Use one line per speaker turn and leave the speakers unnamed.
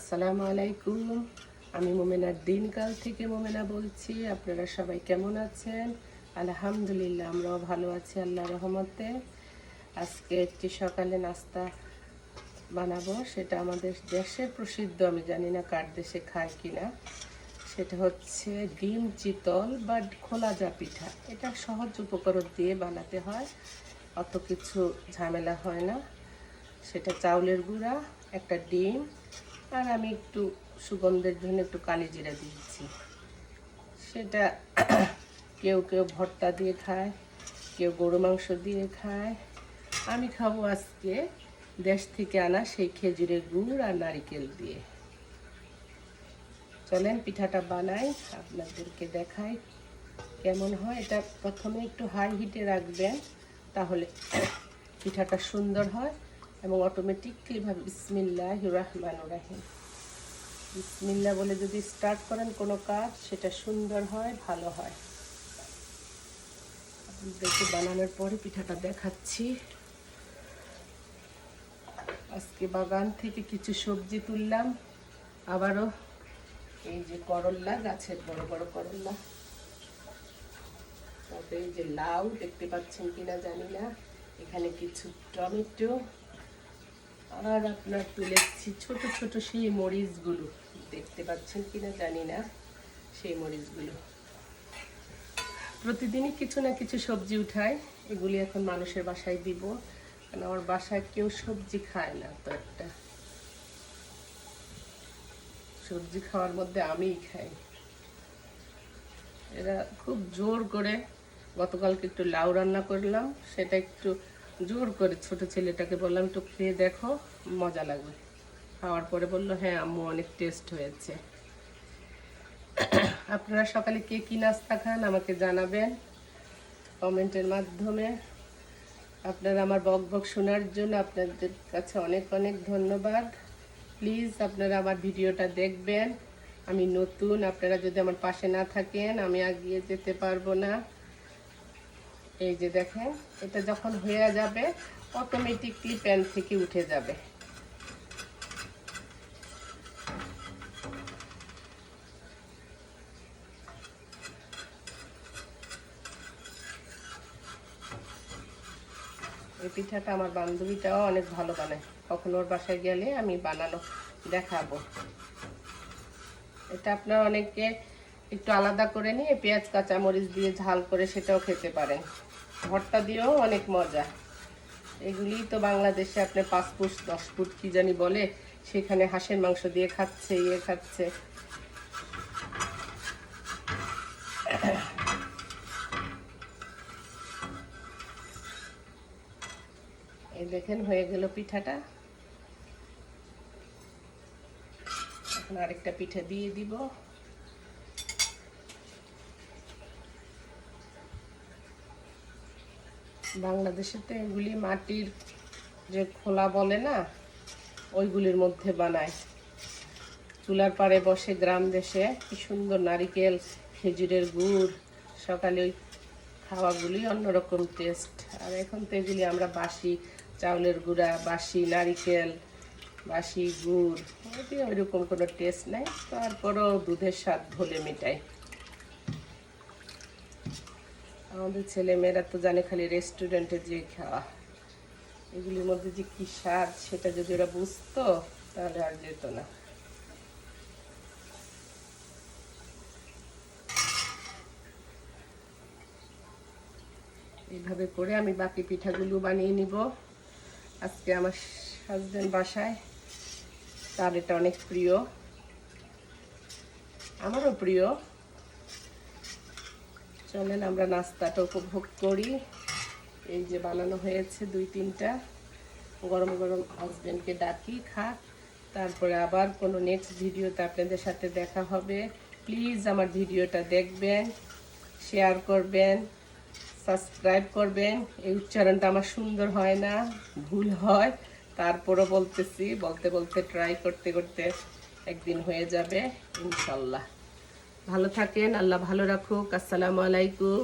আসসালামু আলাইকুম। আমি মোমেনার দিনকাল থেকে মোমেনা বলছি। আপনারা সবাই কেমন আছেন? আলহামদুলিল্লাহ, আমরাও ভালো আছি, আল্লাহ রহমতে। আজকে একটি সকালে নাস্তা বানাবো। সেটা আমাদের দেশের প্রসিদ্ধ, আমি জানি না কার দেশে খায় কিনা। সেটা হচ্ছে ডিম চিতল বা খোলা যা পিঠা। এটা সহজ উপকরণ দিয়ে বানাতে হয়। অত কিছু ঝামেলা হয় না। সেটা চাউলের গুঁড়া, একটা ডিম আর আমি একটু সুগন্ধের জন্য একটু কালি জিরা দিয়েছি। সেটা কেউ কেউ ভর্তা দিয়ে খায়, কেউ গরু মাংস দিয়ে খায়। আমি খাব আজকে দেশ থেকে আনা সেই খেজুরের গুড় আর নারিকেল দিয়ে। চলেন পিঠাটা বানাই, আপনাদেরকে দেখাই কেমন হয়। এটা প্রথমে একটু হাই হিটে রাখবেন, তাহলে পিঠাটা সুন্দর হয়। এবং অটোমেটিকলিভাবে বিসমিল্লাহ রহমান রাহিম। বিসমিল্লা বলে যদি স্টার্ট করেন কোনো কাজ, সেটা সুন্দর হয়, ভালো হয়। আপনাদেরকে বানানোর পরে পিঠাটা দেখাচ্ছি। আজকে বাগান থেকে কিছু সবজি তুললাম। আবারও এই যে করল্লা গাছের বড় বড় করল্লা তারপরে এই যে লাউ, দেখতে পাচ্ছেন কিনা জানি না। এখানে কিছু টমেটো আর আপনার তুলেছি ছোট ছোট সেই মরিচগুলো। দেখতে পাচ্ছেন কিনা জানি না সেই মরিচগুলো। প্রতিদিনই কিছু না কিছু সবজি উঠাই, এগুলি এখন মানুষের বাসায় দিব। কারণ আমার বাসায় কেউ সবজি খায় না, তো একটা সবজি খাওয়ার মধ্যে আমিই খাই। এরা খুব জোর করে গতকালকে একটু লাউ রান্না করলাম, সেটা একটু জোর করে ছোট ছেলেটাকে বললাম, একটু খেয়ে দেখো, মজা লাগবে। খাওয়ার পরে বলল হ্যাঁ আম্মু, অনেক টেস্ট হয়েছে। আপনারা সকালে কে কী নাস্তা খান আমাকে জানাবেন কমেন্টের মাধ্যমে। আপনারা আমার বক বক শোনার জন্য আপনাদের কাছে অনেক অনেক ধন্যবাদ। প্লিজ আপনারা আমার ভিডিওটা দেখবেন। আমি নতুন, আপনারা যদি আমার পাশে না থাকেন, আমি এগিয়ে যেতে পারব না। এই যে দেখেন এটা যখন হয়ে যাবে অটোমেটিকলি প্যান থেকে উঠে যাবে। এই পিঠাটা আমার বান্ধবীটাও অনেক ভালো বানায়। কখনো ওর বাসায় গেলে আমি বানানো দেখাবো। এটা আপনার অনেকে একটু আলাদা করে নিয়ে পেঁয়াজ, কাঁচামরিচ দিয়ে ঝাল করে সেটাও খেতে পারেন। ভর্তা দিয়েও অনেক মজা। এগুলি তো বাংলাদেশে আপনি পাঁচ ফুট, দশ ফুট কি জানি বলে, সেখানে হাঁসের মাংস দিয়ে খাচ্ছে ইয়ে খাচ্ছে। এই দেখেন হয়ে গেল পিঠাটা। এখন আরেকটা পিঠা দিয়ে দিব। বাংলাদেশে তো এগুলি মাটির যে খোলা বলে না, ওইগুলির মধ্যে বানায়। চুলার পাড়ে বসে গ্রাম দেশে কি সুন্দর নারিকেল, খেজুরের গুড়, সকালে ওই খাওয়াগুলি অন্যরকম টেস্ট আর এখন তো এগুলি আমরা বাসি, চাউলের গুঁড়া, বাসি নারিকেল, বাসি গুড় ওইটি ওইরকম কোনো টেস্ট নাই। তারপরও দুধের স্বাদ ধলে মেটায়। আমাদের ছেলে মেয়েরা তো জানে খালি রেস্টুরেন্টে যে খাওয়া। এগুলির মধ্যে যে কি স্বাদ, সেটা যদি ওরা বুঝতো, তাহলে আর যেত না। এইভাবে করে আমি বাকি পিঠাগুলো বানিয়ে নিব। আজকে আমার হাজব্যান্ড বাসায়, তার এটা অনেক প্রিয়। আমারও প্রিয়। চলেন, আমরা নাস্তাটা উপভোগ করি। এই যে বানানো হয়েছে দুই তিনটা। গরম গরম হাজব্যান্ডকে ডাকি, খাক। তারপরে আবার কোনো নেক্সট ভিডিওতে আপনাদের সাথে দেখা হবে। প্লিজ আমার ভিডিওটা দেখবেন শেয়ার করবেন সাবস্ক্রাইব করবেন। এই উচ্চারণটা আমার সুন্দর হয় না, ভুল হয়। তারপরও বলতেছি, বলতে বলতে ট্রাই করতে করতে একদিন হয়ে যাবে, ইনশাল্লাহ। ভালো থাকেন আল্লাহ ভালো রাখুক আসসালামু আলাইকুম।